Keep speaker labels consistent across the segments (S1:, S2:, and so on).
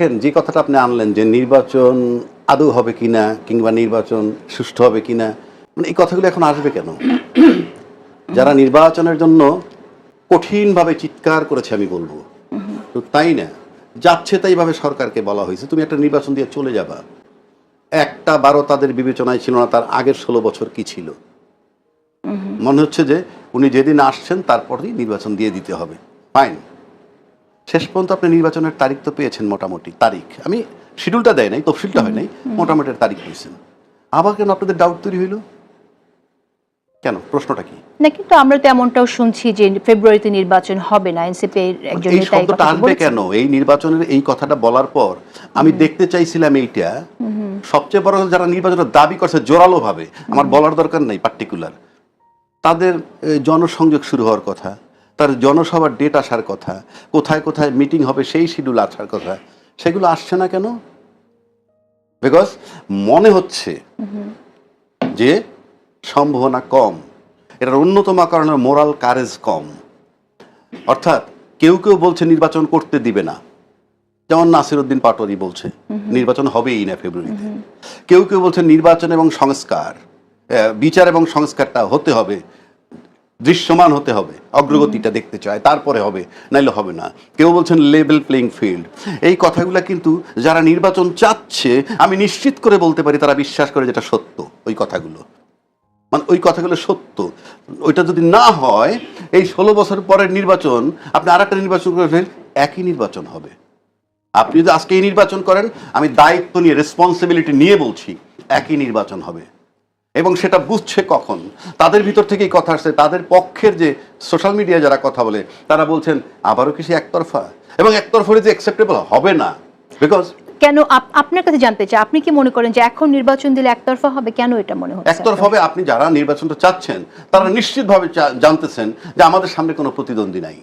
S1: দেখেন যে কথাটা আপনি আনলেন যে নির্বাচন আদৌ হবে কিনা কিংবা নির্বাচন সুষ্ঠু হবে কিনা মানে এই কথাগুলো এখন আসবে কেন? যারা নির্বাচনের জন্য কঠিনভাবে চিৎকার করেছে আমি বলব। তো তাই না? যাচ্ছে তাইভাবে সরকারকে বলা হয়েছে তুমি একটা নির্বাচন দিয়ে চলে যাবা। একটা বারো তাদের বিবেচনায় ছিল না তার আগের ষোলো বছর কি ছিল? মনে হচ্ছে যে উনি যেদিন আসছেন তারপরেই নির্বাচন দিয়ে দিতে হবে। ফাইন শেষ পর্যন্ত আপনি নির্বাচনের তারিখ তো পেয়েছেন মোটামুটি তারিখ। আমি শিডিউলটা দেয় নাই তফসিলটা হয় নাই মোটামুটি তারিখ পেয়েছেন আবার কেন আপনাদের ডাউট তৈরি হইল? কেন? প্রশ্নটা কি?
S2: না কিন্তু আমরা তো এমনটাও শুনছি যে ফেব্রুয়ারিতে নির্বাচন হবে না এনসিপি একজন
S1: এই
S2: নেতা এই
S1: শব্দটা
S2: কথা
S1: আসবে কেন? এই নির্বাচনের এই কথাটা বলার পর আমি দেখতে চাইছিলাম এইটা। সবচেয়ে বড় যারা নির্বাচনের দাবি করছে জোরালো ভাবে আমার বলার দরকার নাই পার্টিকুলার তাদের জনসংযোগ শুরু হওয়ার কথা। তার জনসভার ডেট আসার কথা কোথায় কোথায় মিটিং হবে সেই শিডিউল আসার কথা সেগুলো আসছে না কেন? বিকজ মনে হচ্ছে যে সম্ভাবনা কম এটার অন্যতম কারণে মোরাল কারেজ কম। অর্থাৎ কেউ কেউ বলছে নির্বাচন করতে দিবে না। যেমন নাসিরউদ্দিন পাটোয়ারি বলছে নির্বাচন হবেই না ফেব্রুয়ারিতে কেউ কেউ বলছে নির্বাচন এবং সংস্কার বিচার এবং সংস্কারটা হতে হবে দৃশ্যমান হতে হবে অগ্রগতিটা দেখতে চায় তারপরে হবে নাইলে হবে না। কেউ বলছেন লেভেল প্লেইং ফিল্ড এই কথাগুলো কিন্তু যারা নির্বাচন চাচ্ছে আমি নিশ্চিত করে বলতে পারি তারা বিশ্বাস করে যেটা সত্য ওই কথাগুলো। মানে ওই কথাগুলো সত্য। ওইটা যদি না হয় এই ষোলো বছর পরের নির্বাচন আপনি আর একটা নির্বাচন করে ফেল একই নির্বাচন হবে। আপনি যদি আজকে এই নির্বাচন করেন আমি দায়িত্ব নিয়ে রেসপন্সিবিলিটি নিয়ে বলছি একই নির্বাচন হবে। এবং সেটা বুঝছে কখন? তাদের ভিতর থেকে এই কথা আসছে। তাদের পক্ষের যে সোশ্যাল মিডিয়ায় যারা কথা বলে তারা বলছেন আবারও কি সে একতরফা? এবং একতরফা যে অ্যাকসেপ্টেবল হবে না। বিকজ
S2: কেন আপনার কাছে জানতে চাই আপনি কি মনে করেন যে এখন নির্বাচন দিলে একতরফা হবে? কেন এটা মনে হচ্ছে
S1: একতরফা হবে আপনি যারা নির্বাচনটা চাচ্ছেন তারা নিশ্চিতভাবে জানতেছেন যে আমাদের সামনে কোনো প্রতিদ্বন্দ্বী নাই।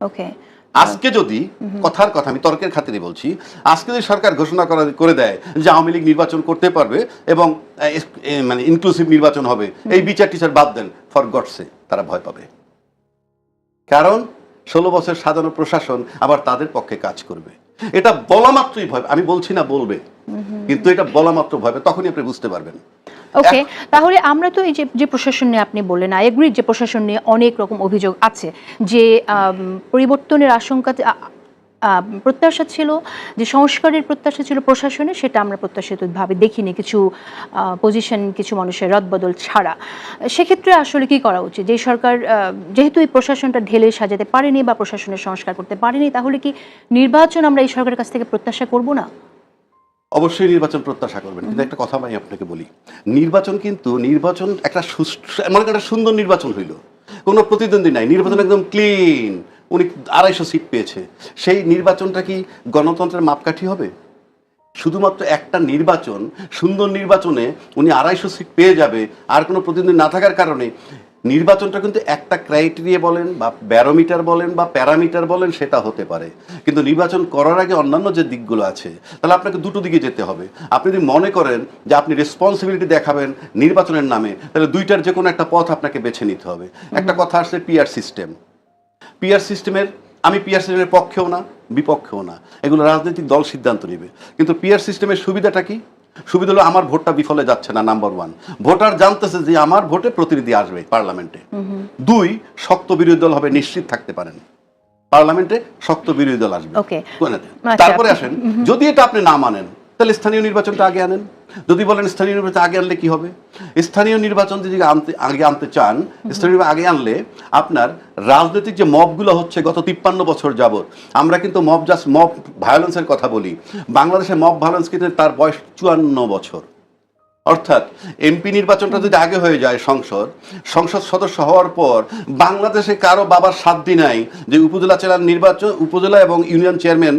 S2: ওকে
S1: আজকে যদি কথার কথা আমি তর্কের খাতিরে বলছি, আজকে যদি সরকার ঘোষণা করা করে দেয় যে আওয়ামী লীগ নির্বাচন করতে পারবে এবং মানে ইনক্লুসিভ নির্বাচন হবে, এই বিচার টিচার বাদ দেন ফর গডসে তারা ভয় পাবে। কারণ ষোলো বছর সাধারণ প্রশাসন আবার তাদের পক্ষে কাজ করবে। এটা বলা মাত্রই ভয়, আমি বলছি না বলবে। কিন্তু এটা বলা মাত্র ভয় তখনই আপনি বুঝতে পারবেন।
S2: ওকে তাহলে আমরা তো এই যে যে প্রশাসন নিয়ে আপনি বললেন আই এগ্রি যে প্রশাসন নিয়ে অনেক রকম অভিযোগ আছে যে পরিবর্তনের আশঙ্কা প্রত্যাশা ছিল যে সংস্কারের প্রত্যাশা ছিল প্রশাসনে সেটা আমরা প্রত্যাশিতভাবে দেখিনি কিছু পজিশন কিছু মানুষের রদবদল ছাড়া। সেক্ষেত্রে আসলে কি করা উচিত? যে সরকার যেহেতু এই প্রশাসনটা ঢেলে সাজাতে পারেনি বা প্রশাসনের সংস্কার করতে পারেনি তাহলে কি নির্বাচন আমরা এই সরকারের কাছ থেকে প্রত্যাশা করব না?
S1: অবশ্যই নির্বাচন প্রত্যাশা করবেন। কিন্তু একটা কথা আমি আপনাকে বলি, নির্বাচন কিন্তু নির্বাচন একটা এমন একটা সুন্দর নির্বাচন হইল। কোনো প্রতিদ্বন্দ্বী নাই, নির্বাচন একদম ক্লিন উনি আড়াইশো সিট পেয়েছে। সেই নির্বাচনটা কি গণতন্ত্রের মাপকাঠি হবে? শুধুমাত্র একটা নির্বাচন, সুন্দর নির্বাচনে উনি আড়াইশো সিট পেয়ে যাবে, আর কোনো প্রতিদ্বন্দ্বী না থাকার কারণে নির্বাচনটা কিন্তু একটা ক্রাইটেরিয়া বলেন বা ব্যারোমিটার বলেন বা প্যারামিটার বলেন সেটা হতে পারে। কিন্তু নির্বাচন করার আগে অন্যান্য যে দিকগুলো আছে তাহলে আপনাকে দুটো দিকে যেতে হবে। আপনি যদি মনে করেন যে আপনি রেসপন্সিবিলিটি দেখাবেন নির্বাচনের নামে তাহলে দুইটার যে কোনো একটা পথ আপনাকে বেছে নিতে হবে। একটা কথা আসছে পিআর সিস্টেম পিআর সিস্টেমের আমি পিআর সিস্টেমের পক্ষেও না বিপক্ষেও না। এগুলো রাজনৈতিক দল সিদ্ধান্ত নেবে। কিন্তু পিআর সিস্টেমের সুবিধাটা কি? সুবিধা হলো আমার ভোটটা বিফলে যাচ্ছে না নাম্বার ওয়ান ভোটার জানতেছে যে আমার ভোটে প্রতিনিধি আসবে পার্লামেন্টে। দুই শক্ত বিরোধী দল হবে নিশ্চিত থাকতে পারেন। পার্লামেন্টে শক্ত বিরোধী দল আসবে।
S2: আচ্ছা।
S1: তারপরে আসেন যদি এটা আপনি না মানেন তাহলে স্থানীয় নির্বাচনটা আগে আনেন। যদি বলেন স্থানীয় নির্বাচন আগে আনলে কি হবে? স্থানীয় নির্বাচন যদি আনতে আগে আনতে চান স্থানীয় আগে আনলে আপনার রাজনৈতিক যে মবগুলো হচ্ছে গত তিপ্পান্ন বছর যাবৎ আমরা কিন্তু মব জাস্ট মব ভায়োলেন্সের কথা বলি। বাংলাদেশে মব ভায়োলেন্স কিন্তু তার বয়স চুয়ান্ন বছর। অর্থাৎ এমপি নির্বাচনটা যদি আগে হয়ে যায় সংসদ সংসদ সদস্য হওয়ার পর বাংলাদেশে কারও বাবার সাধ্য নাই যে উপজেলা চেয়ার নির্বাচন উপজেলা এবং ইউনিয়ন চেয়ারম্যান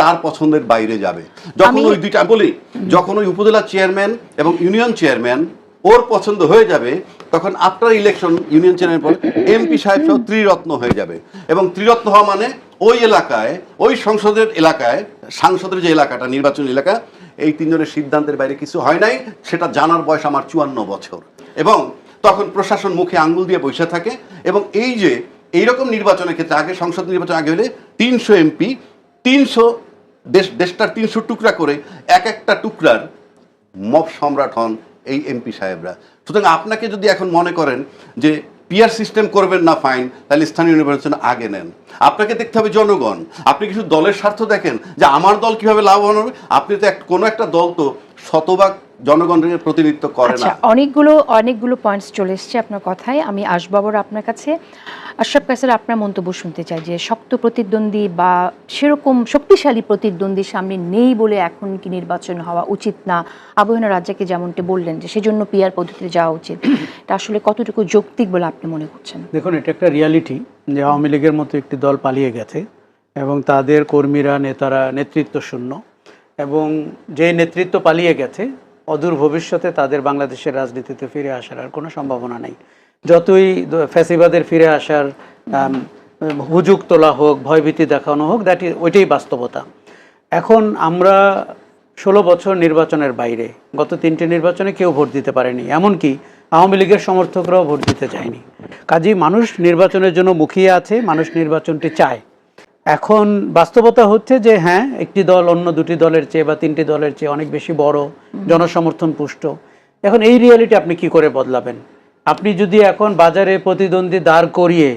S1: তার পছন্দের বাইরে যাবে। যখন ওই দুইটা বলি যখন ওই উপজেলা চেয়ারম্যান এবং ইউনিয়ন চেয়ারম্যান ওর পছন্দ হয়ে যাবে তখন আফটার ইলেকশন ইউনিয়ন চেয়ারম্যান পর এমপি সাহেব সহ ত্রিরত্ন হয়ে যাবে। এবং ত্রিরত্ন হওয়া মানে ওই এলাকায় ওই সংসদের এলাকায় সাংসদের যে এলাকাটা নির্বাচন এলাকা এই তিনজনের সিদ্ধান্তের বাইরে কিছু হয় নাই, সেটা জানার বয়স আমার চুয়ান্ন বছর। এবং তখন প্রশাসন মুখে আঙ্গুল দিয়ে বসে থাকে, এবং এই যে এইরকম নির্বাচনের ক্ষেত্রে, আগে সংসদ নির্বাচন আগে হলে তিনশো এমপি, তিনশো দেশ, দেশটার তিনশো টুকরা করে এক একটা টুকরার মব সম্রাট হন এই এমপি সাহেবরা। সুতরাং আপনাকে যদি এখন মনে করেন যে পিয়ার সিস্টেম করবেন না ফাইন তাহলে স্থানীয় নির্বাচন আগে নেন। আপনাকে দেখতে হবে জনগণ। আপনি কিছু দলের স্বার্থ দেখেন যে আমার দল কীভাবে লাভবান হবে। আপনি তো এক- কোনো একটা দল তো শতভাগ জনগণের প্রতিনিধিত্ব করে
S2: আচ্ছা
S1: না
S2: অনেকগুলো অনেকগুলো পয়েন্টস চলে এসছে আপনার কথায়। আমি আসব আবার আপনার কাছে। আশরাফ কাসের আপনার মন্তব্য শুনতে চাই যে শক্ত প্রতিদ্বন্দ্বী বা সেরকম শক্তিশালী প্রতিদ্বন্দ্বী সামনে নেই বলে এখন কি নির্বাচন হওয়া উচিত না? আবহাওয়া রাজ্যকে যেমনটি বললেন যে সেজন্য পিয়ার পদ্ধতিতে যাওয়া উচিত। এটা আসলে কতটুকু যৌক্তিক বলে আপনি মনে করছেন?
S3: দেখুন এটা একটা রিয়ালিটি যে আওয়ামী লীগের মতো একটি দল পালিয়ে গেছে এবং তাদের কর্মীরা নেতারা নেতৃত্ব শূন্য এবং যে নেতৃত্ব পালিয়ে গেছে অদূর ভবিষ্যতে তাদের বাংলাদেশের রাজনীতিতে ফিরে আসার আর কোনো সম্ভাবনা নেই। যতই ফ্যাসিবাদের ফিরে আসার হুজুগ তোলা হোক, ভয়ভীতি দেখানো হোক দ্যাট ইজ ওইটাই বাস্তবতা। এখন আমরা ষোলো বছর নির্বাচনের বাইরে, গত তিনটে নির্বাচনে কেউ ভোট দিতে পারেনি। এমনকি আওয়ামী লীগের সমর্থকরাও ভোট দিতে চায়নি। কাজেই মানুষ নির্বাচনের জন্য মুখিয়ে আছে, মানুষ নির্বাচনটি চায়। এখন বাস্তবতা হচ্ছে যে হ্যাঁ একটি দল অন্য দুটি দলের চেয়ে বা তিনটি দলের চেয়ে অনেক বেশি বড় জনসমর্থন পুষ্ট। এখন এই রিয়ালিটি আপনি কি করে বদলাবেন? আপনি যদি এখন বাজারে প্রতিদ্বন্দ্বী দাঁড় করিয়ে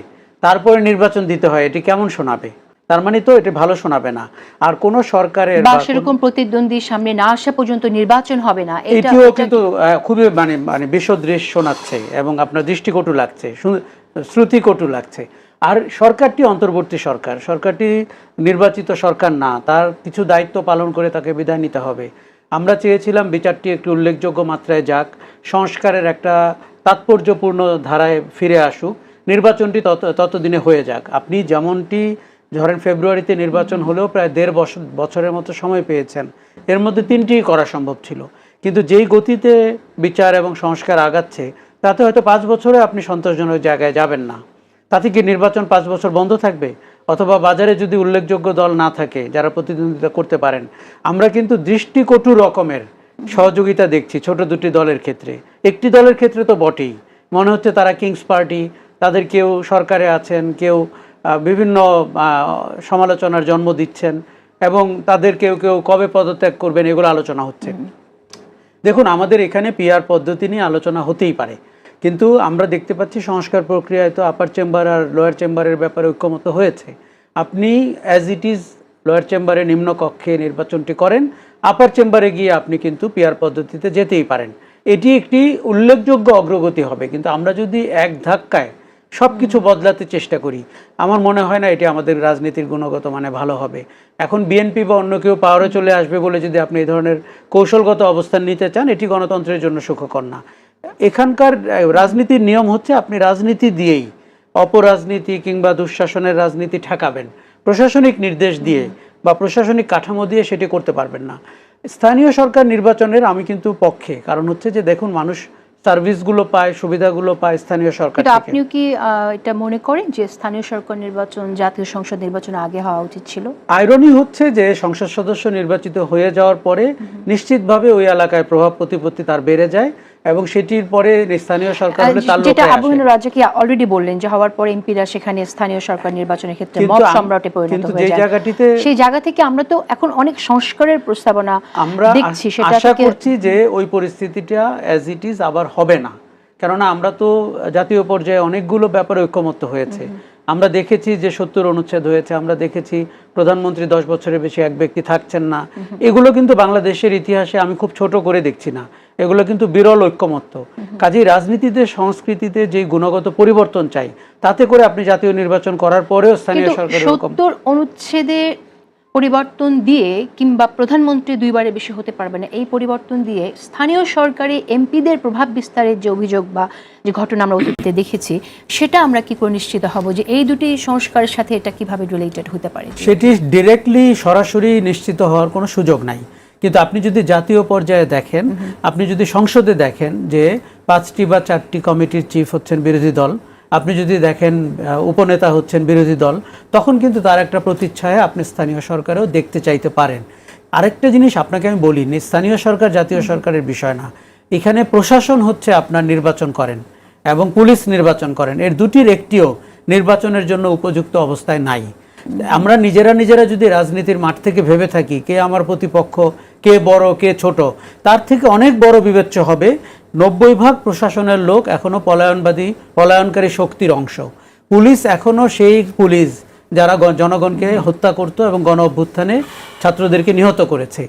S3: তারপরে নির্বাচন দিতে হয় এটি কেমন শোনাবে? তার মানে তো এটা ভালো শোনাবে না। আর কোন সরকারের
S2: বা সেরকম প্রতিদ্বন্দ্বী সামনে না আসা পর্যন্ত নির্বাচন হবে না এটা
S3: এটিও কিন্তু খুবই মানে মানে বিশ্বদৃশ শোনাচ্ছে এবং আপনার দৃষ্টিকটু লাগছে শ্রুতিকটু লাগছে। আর সরকারটি অন্তর্বর্তী সরকার, সরকারটি নির্বাচিত সরকার না, তার কিছু দায়িত্ব পালন করে তাকে বিদায় নিতে হবে। আমরা চেয়েছিলাম বিচারটি একটি উল্লেখযোগ্য মাত্রায় যাক, সংস্কারের একটা তাৎপর্যপূর্ণ ধারায় ফিরে আসুক, নির্বাচনটি তত, ততদিনে হয়ে যাক। আপনি যেমনটি ধরেন ফেব্রুয়ারিতে নির্বাচন হলেও প্রায় দেড় বছর বছরের মতো সময় পেয়েছেন, এর মধ্যে তিনটিই করা সম্ভব ছিল। কিন্তু যেই গতিতে বিচার এবং সংস্কার আগাচ্ছে, তাতে হয়তো পাঁচ বছরে আপনি সন্তোষজনক জায়গায় যাবেন না। তাতে কি নির্বাচন পাঁচ বছর বন্ধ থাকবে? অথবা বাজারে যদি উল্লেখযোগ্য দল না থাকে, যারা প্রতিদ্বন্দ্বিতা করতে পারেন, আমরা কিন্তু দৃষ্টিকটু রকমের সহযোগিতা দেখছি ছোট দুটি দলের ক্ষেত্রে। একটি দলের ক্ষেত্রে তো বটেই। মনে হচ্ছে তারা কিংস পার্টি তাদের কেউ সরকারে আছেন, কেউ বিভিন্ন সমালোচনার জন্ম দিচ্ছেন, এবং তাদের কেউ কেউ কবে পদত্যাগ করবেন এগুলো আলোচনা হচ্ছে। দেখুন, আমাদের এখানে পিআর পদ্ধতি নিয়ে আলোচনা হতেই পারে। কিন্তু আমরা দেখতে পাচ্ছি সংস্কার প্রক্রিয়ায় তো আপার চেম্বার আর লোয়ার চেম্বারের ব্যাপারে ঐক্যমত হয়েছে। আপনি অ্যাজ ইট ইজ লোয়ার চেম্বারে নিম্ন কক্ষে নির্বাচনটি করেন আপার চেম্বারে গিয়ে আপনি কিন্তু পিআর পদ্ধতিতে যেতেই পারেন। এটি একটি উল্লেখযোগ্য অগ্রগতি হবে, কিন্তু আমরা যদি এক ধাক্কায় সব কিছু বদলাতে চেষ্টা করি, আমার মনে হয় না এটি আমাদের রাজনীতির গুণগত মানে ভালো হবে। এখন বিএনপি বা অন্য কেউ পাওয়ারে চলে আসবে বলে যদি আপনি এই ধরনের কৌশলগত অবস্থান নিতে চান, এটি গণতন্ত্রের জন্য সুখকর না। এখানকার রাজনীতির নিয়ম হচ্ছে আপনি রাজনীতি দিয়েই অপরাজনীতি কিংবা দুঃশাসনের রাজনীতি ঠেকাবেন। প্রশাসনিক নির্দেশ দিয়ে বা প্রশাসনিক কাঠামো দিয়ে সেটি করতে পারবেন না। স্থানীয় সরকার নির্বাচনের আমি কিন্তু পক্ষে কারণ হচ্ছে যে দেখুন মানুষ সার্ভিসগুলো পায় সুবিধাগুলো পায় স্থানীয় সরকার
S2: আপনিও কি এটা মনে করেন যে স্থানীয় সরকার নির্বাচন জাতীয় সংসদ নির্বাচন আগে হওয়া উচিত ছিল?
S3: আইরনি হচ্ছে যে সংসদ সদস্য নির্বাচিত হয়ে যাওয়ার পরে নিশ্চিতভাবে ওই এলাকায় প্রভাব প্রতিপত্তি তার বেড়ে যায়। এবং সেটির পরে স্থানীয় সরকার হলে তার
S2: যেটা। আবহাওয়া রাজ্য কি অলরেডি বললেন যে হওয়ার পর এমপিরা সেখানে স্থানীয় সরকার নির্বাচনের ক্ষেত্রে মব সম্রাটে পরিণত হয়ে যায়।
S3: জায়গাটিতে-
S2: সেই জায়গা থেকে আমরা তো এখন অনেক সংস্কারের প্রস্তাবনা
S3: আমরা
S2: দেখছি সেটা
S3: আশা করছি যে ওই পরিস্থিতিটা অ্যাজ ইট ইজ আবার হবে না। কেননা আমরা তো জাতীয় পর্যায়ে অনেকগুলো ব্যাপারে ঐক্যমত্য হয়েছে। আমরা দেখেছি যে সত্তর অনুচ্ছেদ হয়েছে আমরা দেখেছি প্রধানমন্ত্রী দশ বছরের বেশি এক ব্যক্তি থাকছেন না। এগুলো কিন্তু বাংলাদেশের ইতিহাসে আমি খুব ছোট করে দেখছি না। এগুলো কিন্তু বিরল ঐক্যমত্য। কাজেই রাজনীতিতে সংস্কৃতিতে যে গুণগত পরিবর্তন চাই তাতে করে আপনি জাতীয় নির্বাচন করার পরেও স্থানীয় সরকারের ঐক্য-
S2: সত্তর অনুচ্ছেদে পরিবর্তন দিয়ে কিংবা প্রধানমন্ত্রী দুইবারে বেশি হতে পারবে না এই পরিবর্তন দিয়ে স্থানীয় সরকারি এমপিদের প্রভাব বিস্তারের যে অভিযোগ বা যে ঘটনা আমরা অতীতে দেখেছি সেটা আমরা কি করে নিশ্চিত হব যে এই দুটি সংস্কারের সাথে এটা কীভাবে রিলেটেড হতে পারে?
S3: সেটি ডিরেক্টলি সরাসরি নিশ্চিত হওয়ার কোনো সুযোগ নাই। কিন্তু আপনি যদি জাতীয় পর্যায়ে দেখেন আপনি যদি সংসদে দেখেন যে পাঁচটি বা চারটি কমিটির চিফ হচ্ছেন বিরোধী দল আপনি যদি দেখেন উপনেতা হচ্ছেন বিরোধী দল তখন কিন্তু তার একটা প্রতিচ্ছায়া আপনি স্থানীয় সরকারেও দেখতে চাইতে পারেন। আরেকটা জিনিস আপনাকে আমি বলি স্থানীয় সরকার জাতীয় সরকারের বিষয় না। এখানে প্রশাসন হচ্ছে আপনার নির্বাচন করেন এবং পুলিশ নির্বাচন করেন। এর দুটির একটিও নির্বাচনের জন্য উপযুক্ত অবস্থায় নাই। আমরা নিজেরা নিজেরা যদি রাজনীতির মাঠ থেকে ভেবে থাকি কে আমার প্রতিপক্ষ কে বড়, কে ছোট, তার থেকে অনেক বড় বিবেচ্য হবে। নব্বই ভাগ প্রশাসনের লোক এখনও পলায়নবাদী, পলায়নকারী শক্তির অংশ। পুলিশ এখনও সেই পুলিশ যারা জনগণকে হত্যা করত এবং গণ অভ্যুত্থানে ছাত্রদেরকে নিহত করেছে।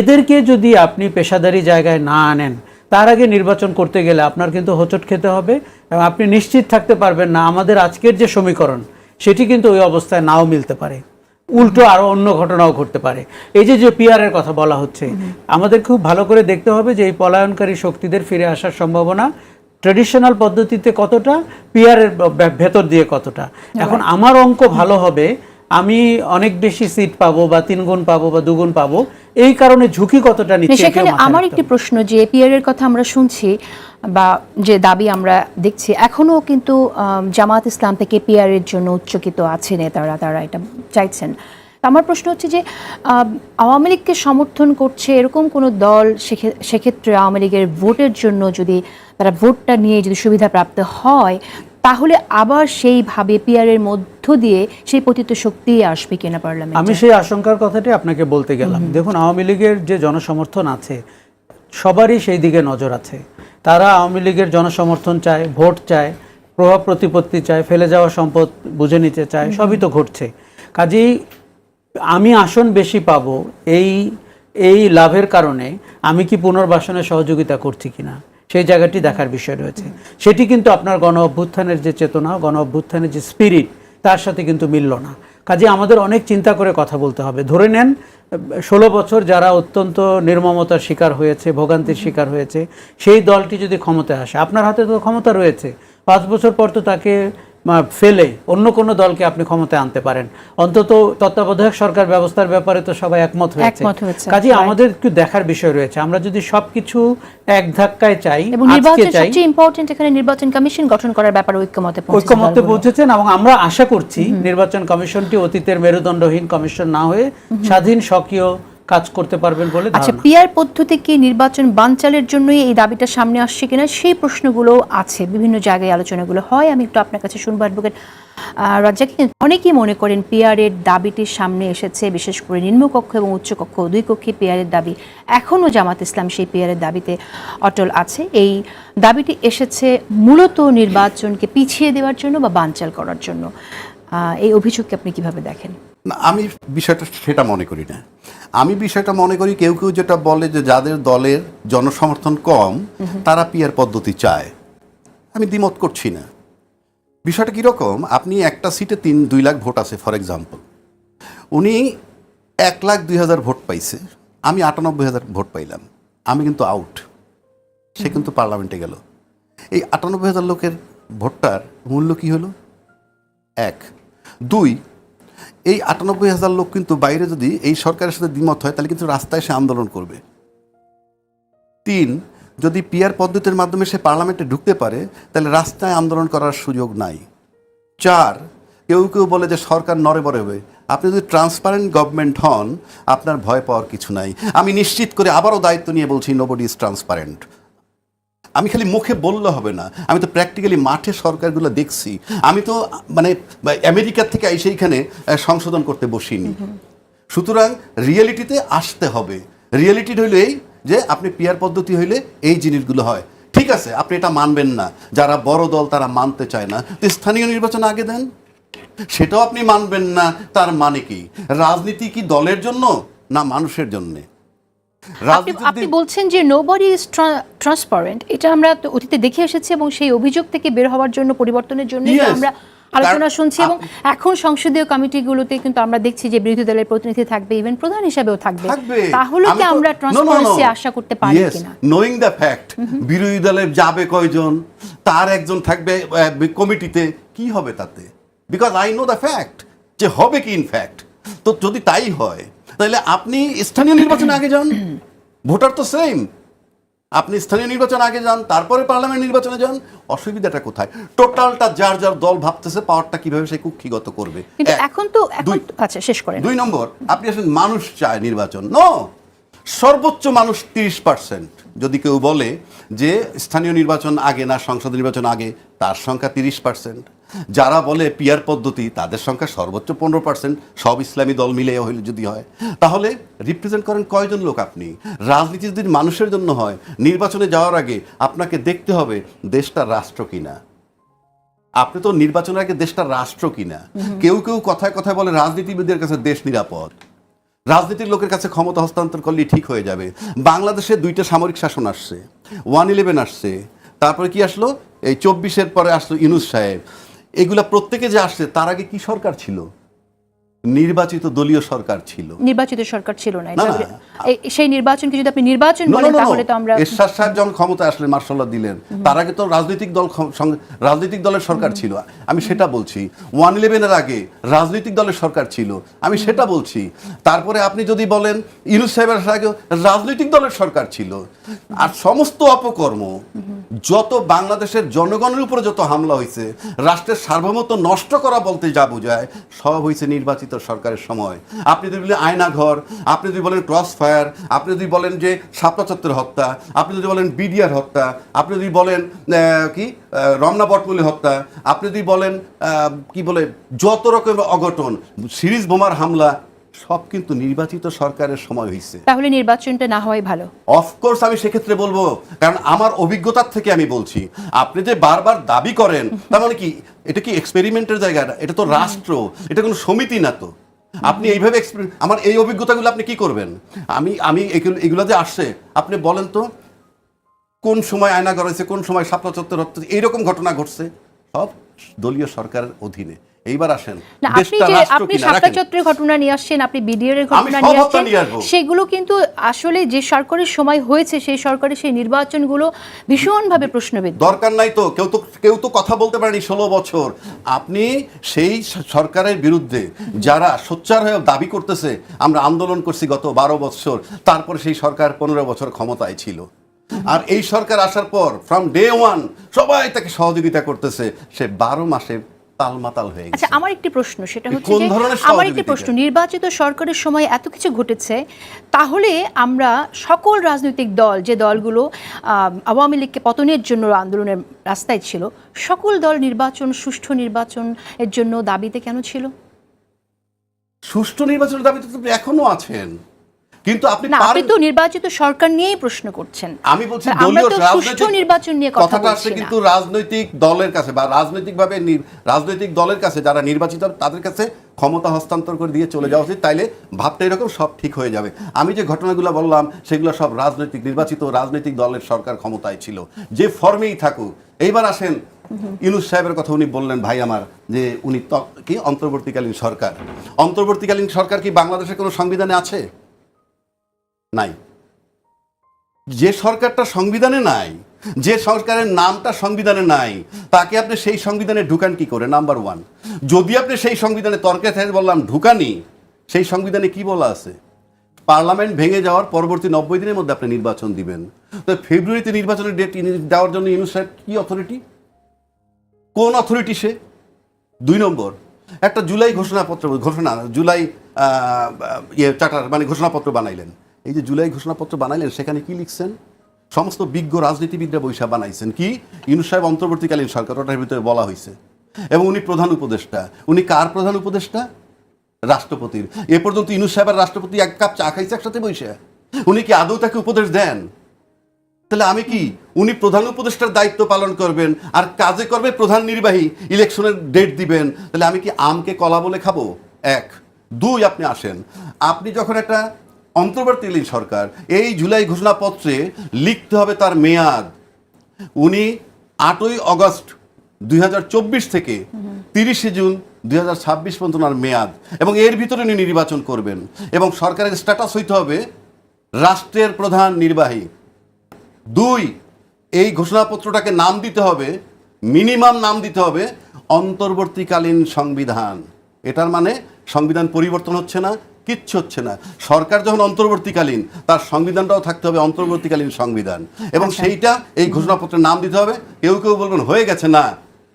S3: এদেরকে যদি আপনি পেশাদারি জায়গায় না আনেন, তার আগে নির্বাচন করতে গেলে আপনার কিন্তু হোঁচট খেতে হবে এবং আপনি নিশ্চিত থাকতে পারবেন না, আমাদের আজকের যে সমীকরণ, সেটি কিন্তু ওই অবস্থায় নাও মিলতে পারে। উল্টো আরও অন্য ঘটনাও ঘটতে পারে। এই যে যে পিয়ারের এর কথা বলা হচ্ছে আমাদের খুব ভালো করে দেখতে হবে যে এই পলায়নকারী শক্তিদের ফিরে আসার সম্ভাবনা ট্রেডিশনাল পদ্ধতিতে কতটা পিয়ারের এর ভেতর দিয়ে কতটা। এখন আমার অঙ্ক ভালো হবে আমি অনেক বেশি সিট পাবো বা তিন গুণ পাবো বা দুগুণ পাবো। এই কারণে ঝুঁকি কতটা
S2: না,
S3: নিচ্ছে
S2: সেখানে আমার একটি প্রশ্ন যে পিয়ার এর কথা আমরা শুনছি বা যে দাবি আমরা দেখছি এখনও কিন্তু জামাত ইসলাম থেকে পিয়ার এর জন্য উচ্চকিত আছে নেতারা তারা এটা চাইছেন। আমার প্রশ্ন হচ্ছে যে আওয়ামী লীগকে সমর্থন করছে এরকম কোনো দল সেক্ষে- সেক্ষেত্রে আওয়ামী লীগের ভোটের জন্য যদি তারা ভোটটা নিয়ে যদি সুবিধা প্রাপ্ত হয় তাহলে আবার সেইভাবে পিয়ারের মধ্য দিয়ে সেই পতিত শক্তি আসবে কিনা
S3: আমি সেই আশঙ্কার কথাটি আপনাকে বলতে গেলাম। দেখুন আওয়ামী লীগের যে জনসমর্থন আছে সবারই সেই দিকে নজর আছে। তারা আওয়ামী লীগের জনসমর্থন চায় ভোট চায় প্রভাব প্রতিপত্তি চায় ফেলে যাওয়া সম্পদ বুঝে নিতে চায় সবই তো ঘটছে। কাজেই আমি আসন বেশি পাবো এই এই লাভের কারণে আমি কি পুনর্বাসনে সহযোগিতা করছি কিনা? সেই জায়গাটি দেখার বিষয় রয়েছে। সেটি কিন্তু আপনার গণ অভ্যুত্থানের যে চেতনা, গণ অভ্যুত্থানের যে স্পিরিট তার সাথে কিন্তু মিলল না। কাজে আমাদের অনেক চিন্তা করে কথা বলতে হবে। ধরে নেন, ষোলো বছর যারা অত্যন্ত নির্মমতার শিকার হয়েছে, ভোগান্তির শিকার হয়েছে, সেই দলটি যদি ক্ষমতায় আসে, আপনার হাতে তো ক্ষমতা রয়েছে। পাঁচ বছর পর তো তাকে ফেলে অন্য কোনো দলকে আপনি ক্ষমতায় আনতে পারেন। অন্তত তত্ত্বাবধায়ক সরকার ব্যবস্থার ব্যাপারে তো সবাই একমত হয়েছে। কাজে আমাদের একটু দেখার বিষয় রয়েছে। আমরা যদি সবকিছু এক ধাক্কায় চাই
S2: এবং
S3: আজকে
S2: নির্বাচন
S3: চাই
S2: সবচেয়ে ইম্পর্টেন্ট এখানে নির্বাচন কমিশন গঠন করার ব্যাপারে ঐক্যমতে পৌঁছেছে
S3: ঐক্যমত্যে পৌঁছেছেন এবং আমরা আশা করছি নির্বাচন কমিশনটি অতীতের মেরুদণ্ডহীন কমিশন না হয়ে স্বাধীন সক্রিয় কাজ করতে পারবেন বলে
S2: আচ্ছা পিয়ার পদ্ধতি কি নির্বাচন বানচালের জন্যই এই দাবিটা সামনে আসছে কিনা সেই প্রশ্নগুলো আছে বিভিন্ন জায়গায় আলোচনাগুলো হয় আমি একটু আপনার কাছে শুনব অ্যাডভোকেট রাজ্জাক অনেকেই মনে করেন পিয়ারের দাবিটি সামনে এসেছে বিশেষ করে নিম্নকক্ষ এবং উচ্চকক্ষ দুই কক্ষে পিয়ারের দাবি এখনও জামাত ইসলাম সেই পিয়ারের দাবিতে অটল আছে। এই দাবিটি এসেছে মূলত নির্বাচনকে পিছিয়ে দেওয়ার জন্য বা বানচাল করার জন্য। এই অভিযোগকে আপনি কীভাবে দেখেন?
S1: না, আমি বিষয়টা সেটা মনে করি না। আমি বিষয়টা মনে করি কেউ কেউ যেটা বলে যে যাদের দলের জনসমর্থন কম, তারা পিয়ার পদ্ধতি চায়। আমি দ্বিমত করছি না। বিষয়টা কীরকম? আপনি একটা সিটে তিন, দুই লাখ ভোট আছে, ফর এক্সাম্পল উনি এক লাখ দুই হাজার ভোট পাইছে। আমি আটানব্বই হাজার ভোট পাইলাম। আমি কিন্তু আউট সে কিন্তু পার্লামেন্টে গেল। এই আটানব্বই হাজার লোকের ভোটটার মূল্য কি হলো? এক। দুই এই আটানব্বই হাজার লোক কিন্তু বাইরে যদি এই সরকারের সাথে দ্বিমত হয়, তাহলে কিন্তু রাস্তায় সে আন্দোলন করবে। তিন, যদি পিয়ার পদ্ধতির মাধ্যমে সে পার্লামেন্টে ঢুকতে পারে, তাহলে রাস্তায় আন্দোলন করার সুযোগ নাই। চার, কেউ কেউ বলে যে সরকার নড়ে বড়ে হবে। আপনি যদি ট্রান্সপারেন্ট গভর্নমেন্ট হন, আপনার ভয় পাওয়ার কিছু নাই। আমি নিশ্চিত করে আবারও দায়িত্ব নিয়ে বলছি নোবডি ইজ ট্রান্সপারেন্ট আমি খালি মুখে বললে হবে না। আমি তো প্র্যাকটিক্যালি মাঠে সরকারগুলো দেখছি। আমি তো মানে আমেরিকার থেকে এসে এইখানে সংশোধন করতে বসিনি। সুতরাং রিয়েলিটিতে আসতে হবে। রিয়েলিটি হইল এই যে আপনি পিয়ার পদ্ধতি হইলে এই জিনিসগুলো হয়। ঠিক আছে আপনি এটা মানবেন না। যারা বড় দল তারা মানতে চায় না। তো স্থানীয় নির্বাচন আগে দেন। সেটাও আপনি মানবেন না। তার মানে কি? রাজনীতি কি দলের জন্য না মানুষের জন্যে?
S2: আপনি বলছেন যে নোবডি ইজ ট্রান্সপারেন্ট এটা আমরা অতীতে দেখে এসেছি এবং সেই অভিযোগ থেকে বের হওয়ার জন্য পরিবর্তনের জন্য আমরা আলোচনা শুনছি এবং এখন সংসদীয় কমিটিগুলোতে কিন্তু আমরা দেখছি যে বিরোধী দলের প্রতিনিধি থাকবে ইভেন প্রধান হিসেবেও থাকবে। তাহলে কি আমরা. ট্রান্সপারেন্সি আশা করতে পারি কিনা?
S1: knowing the fact বিরোধী দলে যাবে কয়জন তার একজন থাকবে কমিটিতে কি হবে তাতে? Because I know the fact যে হবে কি ইনফ্যাক্ট তো যদি তাই হয় তাহলে আপনি স্থানীয় নির্বাচনে আগে যান। ভোটার তো সেম আপনি স্থানীয় নির্বাচন আগে যান তারপরে পার্লামেন্ট নির্বাচনে যান অসুবিধাটা কোথায়? টোটালটা যার যার দল ভাবতেছে পাওয়ারটা কীভাবে সে কুক্ষিগত করবে।
S2: এখন তো আচ্ছা শেষ করেন।
S1: দুই নম্বর আপনি আসেন মানুষ চায় নির্বাচন। নো সর্বোচ্চ মানুষ তিরিশ পার্সেন্ট যদি কেউ বলে যে স্থানীয় নির্বাচন আগে না সংসদ নির্বাচন আগে তার সংখ্যা তিরিশ পার্সেন্ট যারা বলে পিয়ার পদ্ধতি তাদের সংখ্যা সর্বোচ্চ পনেরো পার্সেন্ট সব ইসলামী দল মিলে হইলে যদি হয়। তাহলে রিপ্রেজেন্ট করেন কয়জন লোক আপনি? রাজনীতি যদি মানুষের জন্য হয়। নির্বাচনে যাওয়ার আগে আপনাকে দেখতে হবে দেশটা রাষ্ট্র কিনা। আপনি তো নির্বাচনের আগে দেশটা রাষ্ট্র কিনা। কেউ কেউ কথায় কথায় বলে রাজনীতিবিদদের কাছে দেশ নিরাপদ। রাজনীতির লোকের কাছে ক্ষমতা হস্তান্তর করলে ঠিক হয়ে যাবে। বাংলাদেশে দুইটা সামরিক শাসন আসছে। ওয়ান ইলেভেন আসছে। তারপরে কি আসলো? এই চব্বিশের পরে আসলো ইনুস সাহেব। এগুলা প্রত্যেকে যে আসছে তার আগে কি সরকার ছিল? নির্বাচিত দলীয় সরকার ছিল।
S2: নির্বাচিত সরকার ছিল না। সেই নির্বাচনকে যদি আপনি নির্বাচন বলেন. তাহলে তো আমরা
S1: এরশাদ সাহেব যখন ক্ষমতায় আসলেন মার্শাল্লাহ দিলেন। তার আগে তো রাজনৈতিক দল রাজনৈতিক দলের সরকার ছিল। আমি সেটা বলছি। ওয়ান ইলেভেনের আগে রাজনৈতিক দলের সরকার ছিল। আমি সেটা বলছি। তারপরে আপনি যদি বলেন ইউনুস সাহেবের আগে রাজনৈতিক দলের সরকার ছিল। আর সমস্ত অপকর্ম যত বাংলাদেশের জনগণের উপরে যত হামলা হয়েছে রাষ্ট্রের সার্বভৌমত্ব নষ্ট করা বলতে যা বোঝায় সব হয়েছে নির্বাচিত সরকারের সময়। আপনি যদি বলেন আয়না ঘর, আপনি যদি বলেন ক্রস ফায়ার আপনি যদি বলেন যে সাপলা হত্যা, আপনি যদি বলেন বিডিআর হত্যা, আপনি যদি বলেন কি রমনা বটমলি হত্যা, আপনি যদি বলেন কি বলে, যত রকমের অঘটন, সিরিজ বোমার হামলা সব কিন্তু নির্বাচিত সরকারের সময় হয়েছে
S2: তাহলে নির্বাচনটা না হওয়াই ভালো।
S1: অফকোর্স আমি সেক্ষেত্রে বলব কারণ আমার অভিজ্ঞতার থেকে আমি বলছি। আপনি যে বারবার দাবি করেন তার মানে কি এটা কি এক্সপেরিমেন্টের জায়গা? না? এটা তো রাষ্ট্র এটা কোনো সমিতি না তো। আপনি এইভাবে আমার এই অভিজ্ঞতাগুলো আপনি কি করবেন? আমি আমি এগুলো এগুলো যে আসছে আপনি বলেন তো কোন সময় আয়না করা হয়েছে কোন সময় সাপলা চত্বর হচ্ছে এইরকম ঘটনা ঘটছে। সব দলীয় সরকারের অধীনে। এইবার আসেন।
S2: আপনি যে আপনি
S1: কিনা
S2: সাপটা চত্বরের ঘটনা নিয়ে আসছেন আপনি বিডিআর এর ঘটনা নিয়ে আসছেন সেগুলো কিন্তু আসলে যে সরকারের সময় হয়েছে সেই সরকারের সেই নির্বাচনগুলো ভীষণভাবে প্রশ্নবিদ্ধ।
S1: দরকার নাই তো কেউ তো কেউ তো কথা বলতে পারেনি ষোলো বছর। আপনি সেই সরকারের বিরুদ্ধে যারা সোচ্চার হয়ে দাবি করতেছে আমরা আন্দোলন করছি গত বারো বছর তারপরে সেই সরকার পনেরো বছর ক্ষমতায় ছিল। আর এই সরকার আসার পর ফ্রম ডে ওয়ান সবাই তাকে সহযোগিতা করতেছে। সে বারো মাসে তালমাতাল হয়ে
S2: আচ্ছা আমার একটি প্রশ্ন সেটা হচ্ছে
S1: কোন ধরনের
S2: আমার একটি প্রশ্ন নির্বাচিত সরকারের সময় এত কিছু ঘটেছে তাহলে আমরা সকল রাজনৈতিক দল যে দলগুলো আহ, আওয়ামী লীগকে পতনের জন্য আন্দোলনের রাস্তায় ছিল সকল দল নির্বাচন সুষ্ঠু নির্বাচন এর জন্য দাবিতে কেন ছিল?
S1: সুষ্ঠু নির্বাচনের দাবিতে তো এখনও আছেন। কিন্তু আপনি
S2: আপনি তো নির্বাচিত সরকার নিয়েই প্রশ্ন করছেন।
S1: আমি বলছি দলীয়
S2: সুষ্ঠু
S1: রাজনৈতিক
S2: নির্বাচন নিয়ে কথা বলছি
S1: কিন্তু রাজনৈতিক দলের কাছে বা রাজনৈতিকভাবে রাজনৈতিক দলের কাছে যারা নির্বাচিত তাদের কাছে ক্ষমতা হস্তান্তর করে দিয়ে চলে যাওয়া উচিত। তাইলে ভাবতে এরকম সব ঠিক হয়ে যাবে। আমি যে ঘটনাগুলো বললাম সেগুলো সব রাজনৈতিক নির্বাচিত রাজনৈতিক দলের সরকার ক্ষমতায় ছিল। যে ফর্মেই থাকুক। এইবার আসেন ইউনুস সাহেবের কথা উনি বললেন ভাই আমার যে উনি কি? অন্তর্বর্তীকালীন সরকার। অন্তর্বর্তীকালীন সরকার কি বাংলাদেশের কোনো সংবিধানে আছে? নাই। যে সরকারটা সংবিধানে নাই, যে সরকারের নামটা সংবিধানে নাই, তাকে আপনি সেই সংবিধানে ঢুকান কি করে? নাম্বার ওয়ান যদি আপনি সেই সংবিধানে তর্কে থেকে বললাম ঢুকানি, সেই সংবিধানে কি বলা আছে? পার্লামেন্ট ভেঙে যাওয়ার পরবর্তী নব্বই দিনের মধ্যে আপনি নির্বাচন দিবেন। তো ফেব্রুয়ারিতে নির্বাচনের ডেট দেওয়ার জন্য ইউনুস সাহেব কি অথরিটি কোন অথরিটি সে? দুই নম্বর, একটা জুলাই ঘোষণাপত্র, ঘোষণা, জুলাই ইয়ে চার্টার মানে ঘোষণাপত্র বানাইলেন। এই যে জুলাই ঘোষণাপত্র বানাইলেন, সেখানে কি লিখছেন? সমস্ত বিজ্ঞ রাজনীতিবিদরা বৈশা বানাইছেন কি? ইউনুস সাহেব অন্তর্বর্তীকালীন সরকার, ওটার ভিতরে বলা হয়েছে এবং উনি প্রধান উপদেষ্টা। উনি কার প্রধান উপদেষ্টা? রাষ্ট্রপতির। এ পর্যন্ত ইউনুস সাহেব আর রাষ্ট্রপতি এক কাপ চা খাইছে একসাথে বৈশা। উনি কি আদৌ তাকে উপদেশ দেন? তাহলে আমি কি, উনি প্রধান উপদেষ্টার দায়িত্ব পালন করবেন আর কাজে করবে প্রধান নির্বাহী, ইলেকশনের ডেট দিবেন। তাহলে আমি কি আমকে কলা বলে খাব? এক। দুই, আপনি আসেন। আপনি যখন একটা অন্তর্বর্তীকালীন সরকার, এই জুলাই ঘোষণাপত্রে লিখতে হবে তার মেয়াদ। উনি আটই অগস্ট দুই হাজার চব্বিশ থেকে তিরিশে জুন দুই হাজার ছাব্বিশ পর্যন্ত ওনার মেয়াদ এবং এর ভিতরে উনি নির্বাচন করবেন এবং সরকারের স্ট্যাটাস হইতে হবে রাষ্ট্রের প্রধান নির্বাহী। দুই, এই ঘোষণাপত্রটাকে নাম দিতে হবে, মিনিমাম নাম দিতে হবে, অন্তর্বর্তীকালীন সংবিধান। এটার মানে সংবিধান পরিবর্তন হচ্ছে না কিচ্ছু হচ্ছে না। সরকার যখন অন্তর্বর্তীকালীন তার সংবিধানটাও থাকতে হবে অন্তর্বর্তীকালীন সংবিধান। এবং সেইটা এই ঘোষণাপত্রের নাম দিতে হবে। কেউ কেউ বলবেন হয়ে গেছে না।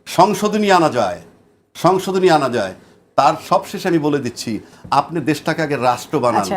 S1: সংশোধনী আনা যায়। সংশোধনী আনা যায়। তার সবশেষে আমি বলে দিচ্ছি আপনি দেশটাকে আগে রাষ্ট্র বানান।
S2: আচ্ছা।